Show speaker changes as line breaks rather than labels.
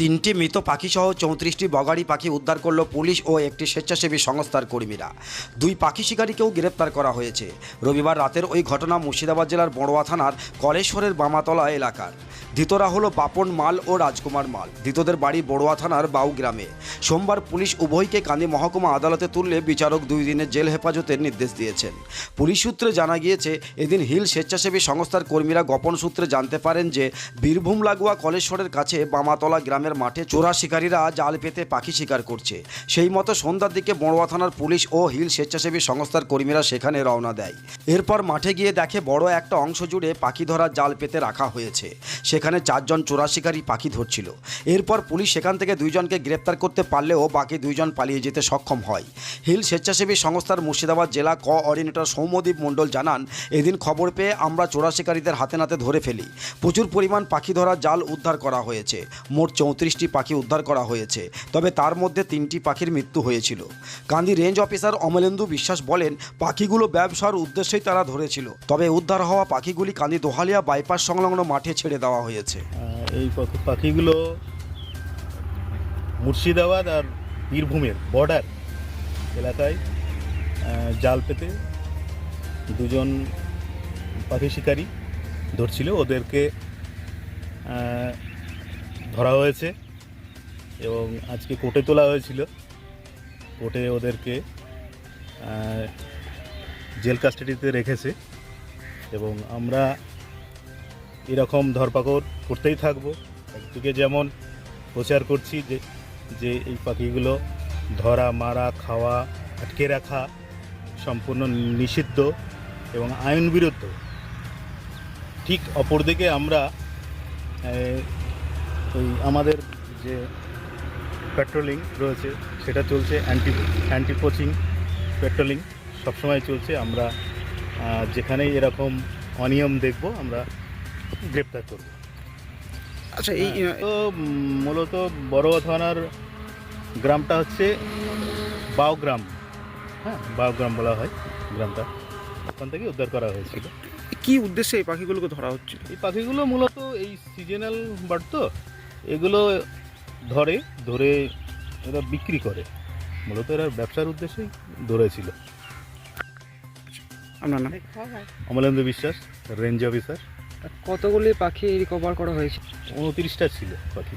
তিনটি মৃত পাখিসহ চৌত্রিশটি বগাড়ি পাখি উদ্ধার করল পুলিশ ও একটি স্বেচ্ছাসেবী সংস্থার কর্মীরা। দুই পাখি শিকারীকেও গ্রেপ্তার করা হয়েছে। রবিবার রাতের ওই ঘটনা মুর্শিদাবাদ জেলার বড়োয়া থানার কলেশ্বরের বামাতলা এলাকার। ধৃতরা হলো পাপন মাল ও রাজকুমার মাল। ধৃতদের বাড়ি বড়োয়া থানার বাউ গ্রামে। সোমবার পুলিশ উভয়কে কান্দি মহকুমা আদালতে তুললে বিচারক দুই দিনের জেল হেফাজতের নির্দেশ দিয়েছেন। পুলিশ সূত্রে জানা গিয়েছে, এদিন হিল স্বেচ্ছাসেবী সংস্থার কর্মীরা গোপন সূত্রে জানতে পারেন যে, বীরভূম লাগোয়া কলেশ্বরের কাছে বামাতলা গ্রামের মাঠে চোরা শিকারীরা জাল পেতে পাখি শিকার করছে। সেই মতো সন্ধ্যার দিকে বড়োয়া থানার পুলিশ ও হিল স্বেচ্ছাসেবী সংস্থার কর্মীরা সেখানে রওনা দেয়। এরপর মাঠে গিয়ে দেখে বড় একটা অংশ জুড়ে পাখি ধরার জাল পেতে রাখা হয়েছে। সেখানে চারজন চোরা শিকারী পাখি ধরছিল। এরপর পুলিশ সেখান থেকে দুইজনকে গ্রেপ্তার করতে পারলেও বাকি দুইজন পালিয়ে যেতে সক্ষম হয়। হিল স্বেচ্ছাসেবী সংস্থার মুর্শিদাবাদ জেলা কোঅর্ডিনেটর সৌম্যদীপ মণ্ডল জানান, এদিন খবর পেয়ে আমরা চোরা শিকারীদের হাতে নাতে ধরে ফেলি। প্রচুর পরিমাণ পাখি ধরার জাল উদ্ধার করা হয়েছে। মোট চৌত্রিশটি পাখি উদ্ধার করা হয়েছে, তবে তার মধ্যে তিনটি পাখির মৃত্যু হয়েছিল। কান্দি রেঞ্জ অফিসার অমলেন্দু বিশ্বাস বলেন, পাখিগুলো ব্যবসার উদ্দেশ্যেই তারা ধরেছিল, তবে উদ্ধার হওয়া পাখিগুলি কান্দি দোহালিয়া বাইপাস সংলগ্ন মাঠে ছেড়ে দেওয়া হয়েছে।
এই পাখিগুলো মুর্শিদাবাদ আর বীরভূমের বর্ডার এলাকায় জাল পেতে দুজন পাখি শিকারী ধরছিল। ওদেরকে ধরা হয়েছে এবং আজকে কোর্টে তোলা হয়েছিল। কোর্টে ওদেরকে জেল কাস্টাডিতে রেখেছে এবং আমরা এরকম ধরপাকড় করতেই থাকব। একদিকে যেমন প্রচার করছি যে যে এই পাখিগুলো ধরা, মারা, খাওয়া, আটকে রাখা সম্পূর্ণ নিষিদ্ধ এবং আইন বিরুদ্ধ ঠিক অপরদিকে আমরা ওই আমাদের যে পেট্রোলিং রয়েছে সেটা চলছে অ্যান্টি অ্যান্টি পোচিং পেট্রোলিং সবসময় চলছে। আমরা যেখানেই এরকম অনিয়ম দেখব আমরা গ্রেপ্তার করব।
আচ্ছা এই
হ্যাঁ, তো মূলত বড়োয়া থানার গ্রামটা হচ্ছে বাউগ্রাম হ্যাঁ বাউগ্রাম বলা হয় গ্রামটা। ওখান থেকে উদ্ধার করা হয়েছিল।
কি উদ্দেশ্যে এই পাখিগুলোকে ধরা হচ্ছে
এই পাখিগুলো মূলত এই সিজনাল বার্ড তো। এগুলো ধরে ধরে এরা বিক্রি করে। মূলত এরা ব্যবসার উদ্দেশ্যেই ধরেছিল।
আপনার নাম?
অমলেন্দু বিশ্বাস রেঞ্জ অফিসার
কতগুলি পাখি রিকভার করা হয়েছে?
উনত্রিশটা ছিল পাখি।